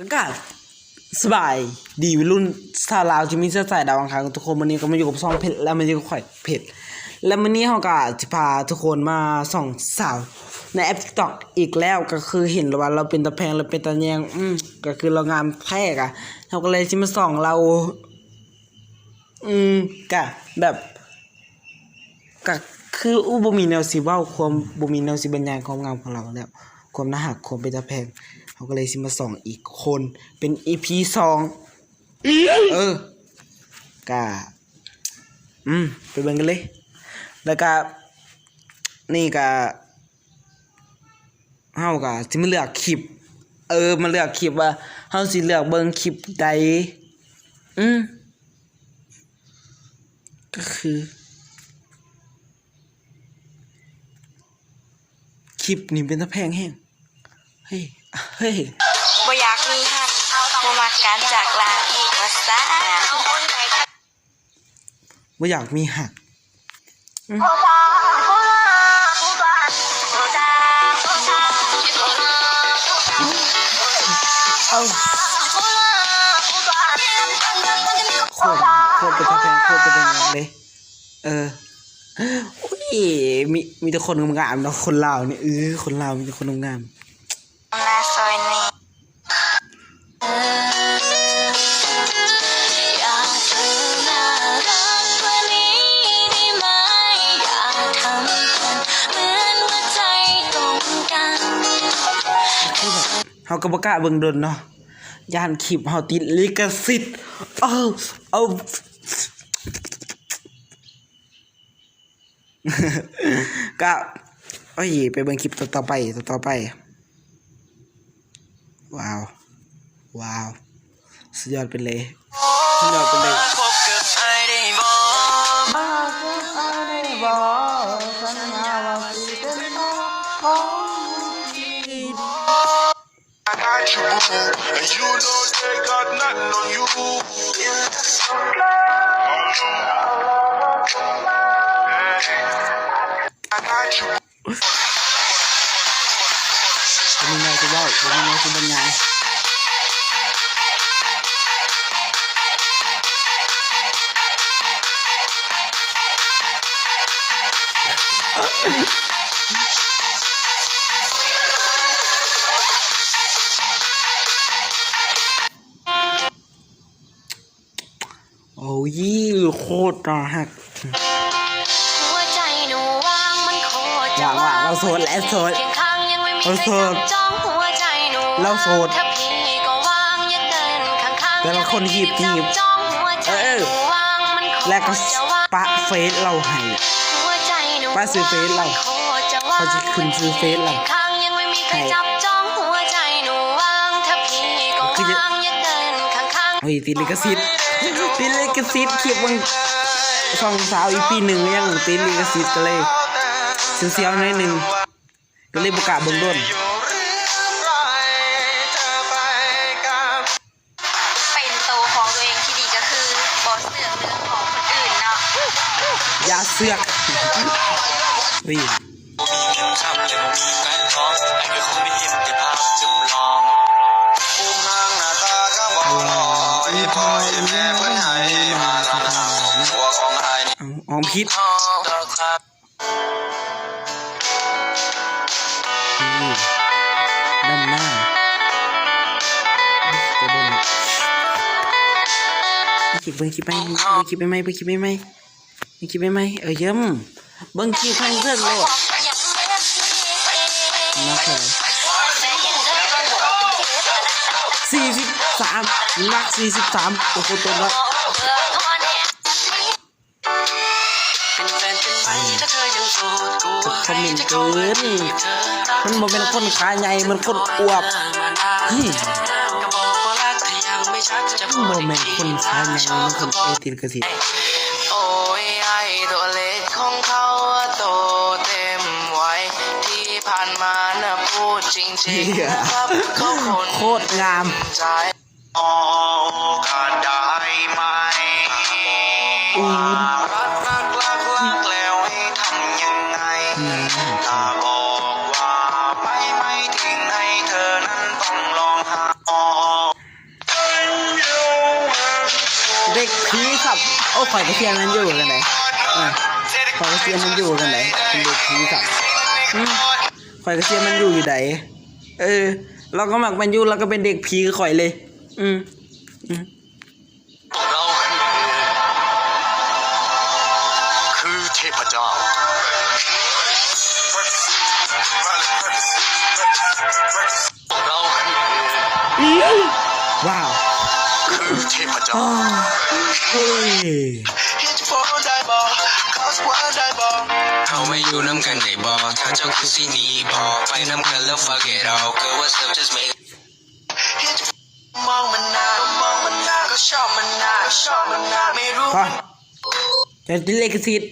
ก็กาสบายดีวัยรุ่นชาวลาวที่มีเสื้อสายดาวอังคารทุกคนวันนี้ก็มาอยู่กับซองเพชรและมาอยู่กับข่อยเพชรและวันนี้เราก็จะพาทุกคนมาส่องสาว ในแอป TikTok อีกแล้วก็คือเห็นว่าเราเป็นตะแพงเราเป็นตะแยงอืมก็คือเรางามแท้กะเราก็เลยจะมาส่องเรา อืมกะแบบก็คืออุบมีแนวสิเว้าความบ่มีแนวสิบรรยายความงามของเราแล้ว ความน่าหักความเป็นตะแพงเขาก็เลยสิมาส่องอีกคนเป็น EP สองเออกะอืมไปเบิ่งกันเลย แล้วก็นี่ก็เฮาก็สิมาเลือกคลิป เออมาเลือกคลิปว่าเฮาสิเลือกเบิ่งคลิปใดอืมก็คือคลิปนี้เป็นตะแพงแห้ง เฮ้ย เฮ้ยบ่อยากมีฮักบ่มักการจากลาอีกว่าซะว่าอยากมีหักเอ้าโคตรโคตรเป็นตะแพงโคตรเป็นตะแพงเลย เอออุ้ยมีมีแต่คนงามๆเนาะคนลาวนี่เออคนลาวมีแต่คนงาม ลาซอยนี้เฮาก็บ่กล้าเบิ่งดนเนาะย่านคลิปเฮาติดลิขสิทธิ์เอาเอาก็โอ้ยไปเบิ่งคลิปต่อๆไปต่อๆไป ว้าว ว้าวสุดยอดไปเลยสุดยอดไปเลยพบกับไบ่มีแนวสิบรรยายโอ้ยโคตรน่าหักหัวใจหนูว่างมันโคตรจะว่างๆเราโสดและโสดเคียงข้างยังไม่มีเราใครโสดจับจ้องหัวใจหนู เราโสดถ้าพี่ก็ว่างอย่าเดินข้างๆแต่ละคนหยิบหยิบจ้องหัวใจเออหนูว่างมันโคตรแล้วก็จะว่างปะเฟซเราให้หัวใจหนูป้าซื้อเฟซเราโคตรจะว่างเขาจะขึ้นซื้อเฟซเราคียงข้างยังไม่มีใครให้จับจ้องหัวใจหนูว่างถ้าพี่ก็คือจะว่างอย่าเดินข้างๆเฮ้ยติดลิขสิทธิ์ติดลิขสิทธิ์คลิปมึงสองสาวอีปีหนึ่งยังติดลิขสิทธิ์ก็เลยเสียวๆหน่อยหนึ่งก็เลยประกล้าศเบิ่งด้น ยาเสือกเฮ้ยอองอมนางหน้าตาก็บอกอีพ่อ ลิปเบิ่งคลิปไปเบิ่งคลิปไปไหมเบิ่งคลิปไปไหมเบิ่งคลิปไปไหมเออเยี่ยมเบิ่งคลิปให้เพื่อนเลยนับเท่าไหร่สี่สิบสามนักสี่สิบสามโอ้โหตัวละเป็นแฟนเป็นไหมถ้าเธอยังโสดกูจะคอมเมนต์เกินมันบ่เป็นคนขาใหญ่มันคนอวบ โมเมนต์คนช้าไงมันคนเอตินกระสิโอ้ยไอตัวเล็กของเขาโตเต็มวัยที่ผ่านมาน่ะพูดจริงๆนะครับเขาคนโคตรงามใจโอกกันได้ไหม โอ้ข่อยก็เทียนมันอยู่กันไหนเออข่อยก็เทียนมันอยู่กันไหนเป็นเด็กผีสัตว์อืมข่อยก็เทียนมันอยู่อยู่ไหนเออ เราก็หมักมันอยู่แล้วก็เป็นเด็กผีคือข่อยเลย อืมอืมพวกเราคือ คือเทพเจ้าพวกเราว้าวคือเทพเจ้าอ้าวเฮ้ยเขาไม่อยู่น้ำกันได้บอกถ้าเจ้าคือสิหนีบอกไปน้ำกันแล้ว fuck it all girl what's up just make มองมันนานมองมันนานก็ชอบมันนานชอบมันนานไม่รู้ก็จะดิเลกซิต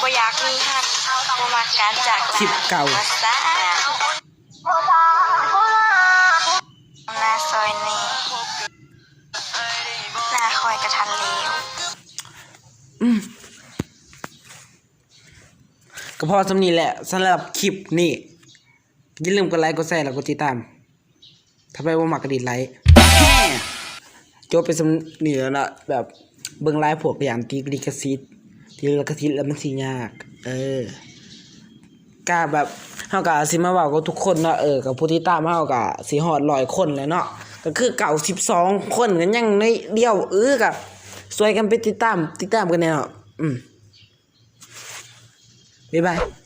บ่อยากมีฮักบ่มักการจากลาสิบเก่า ก็พอสำนีแหละสำหรับคลิปนี้อย่าลืมกดไลค์กดแชร์แล้วกดติดตามถ้าไปว่าหมักกระดิดไลค์จบไปสำนีแล้วนะแบบเบิ่งไลฟ์พวกอย่างตีลิกซิตตีลิกซิตแล้วมันสิยาก เออกาแบบเฮากะสิมาเว้ากับทุกคนเนาะเออกับผู้ที่ตามเฮากะสิฮอด100คนแล้วเนาะก็คือเก่า12คนกันยังในเดียวเออกะสวยกันไปติดตามติดตามกันแน่เนาะอืม บ๊ายบาย